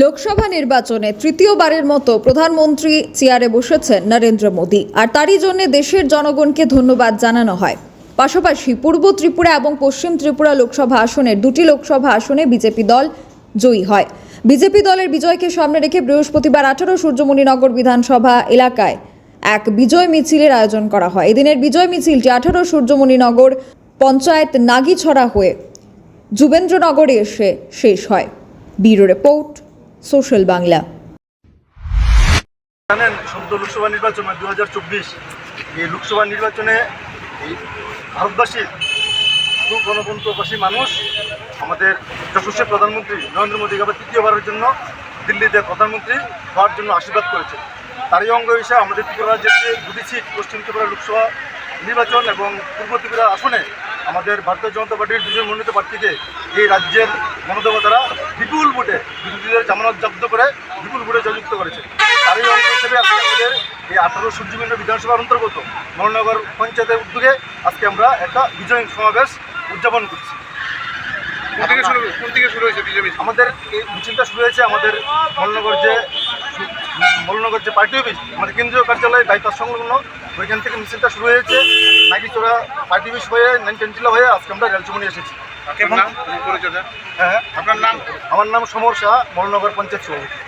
লোকসভা নির্বাচনে তৃতীয়বারের মতো প্রধানমন্ত্রী চেয়ারে বসেছেন নরেন্দ্র মোদী। আর তারই জন্য দেশের জনগণকে ধন্যবাদ জানানো হয়। পাশাপাশি পূর্ব ত্রিপুরা এবং পশ্চিম ত্রিপুরা লোকসভা আসনের দুটি লোকসভা আসনে বিজেপি দল জয়ী হয়। বিজেপি দলের বিজয়কে সামনে রেখে বৃহস্পতিবার আঠারো সূর্যমণিনগর বিধানসভা এলাকায় এক বিজয় মিছিলের আয়োজন করা হয়। এদিনের বিজয় মিছিলটি আঠারো সূর্যমণিনগর পঞ্চায়েত নাগিছড়া হয়ে যুবেন্দ্রনগরে এসে শেষ হয়। Bureau report social Bangla. জানেন সদ্য লোকসভা নির্বাচন দু হাজার চব্বিশ। এই লোকসভা নির্বাচনে এই ভারতবাসীর গণতন্ত্রবাসী মানুষ, আমাদের যশস্বী প্রধানমন্ত্রী নরেন্দ্র মোদীকে আবার তৃতীয়বারের জন্য দিল্লিতে প্রধানমন্ত্রী হওয়ার জন্য আশীর্বাদ করেছে তারই অঙ্গ হিসেবে আমাদের ত্রিপুরা রাজ্যের যে দুটি সিট, পশ্চিম ত্রিপুরা লোকসভা নির্বাচন এবং পূর্ব ত্রিপুরা আসনে আমাদের ভারতীয় জনতা পার্টির দুজন মনোনীত প্রার্থীকে এই রাজ্যের গণদেবতারা বিপুল ভোটে বিরোধীদের জামানত জব্দ করে বিপুল ভোটে জয়যুক্ত করেছে। তারই অঙ্গ হিসেবে আজকে আমাদের এই আঠারো সূর্যবিন্দু বিধানসভার অন্তর্গত মহানগর পঞ্চায়েতের উদ্যোগে আজকে আমরা একটা বিজয় সমাবেশ উদযাপন করছি। কোন থেকে শুরু কোন থেকে শুরু হয়েছে বিজেপি আমাদের এই মিছিলটা শুরু হয়েছে আমাদের মলনগর যে মলনগর যে পার্টি অফিস আমাদের কেন্দ্রীয় কার্যালয় বাইপাস সংলগ্ন ওইখান থেকে মিছিলটা শুরু হয়েছে। নাগিচোড়া পার্টি অফিস হয়ে নাইন টেন্টিলা হয়ে আজকে আমরা রেলচুমনি এসেছি। আপনার নাম হ্যাঁ। আপনার নাম? আমার নাম সমর শাহ মহানগর পঞ্চায়েত সভাপতি।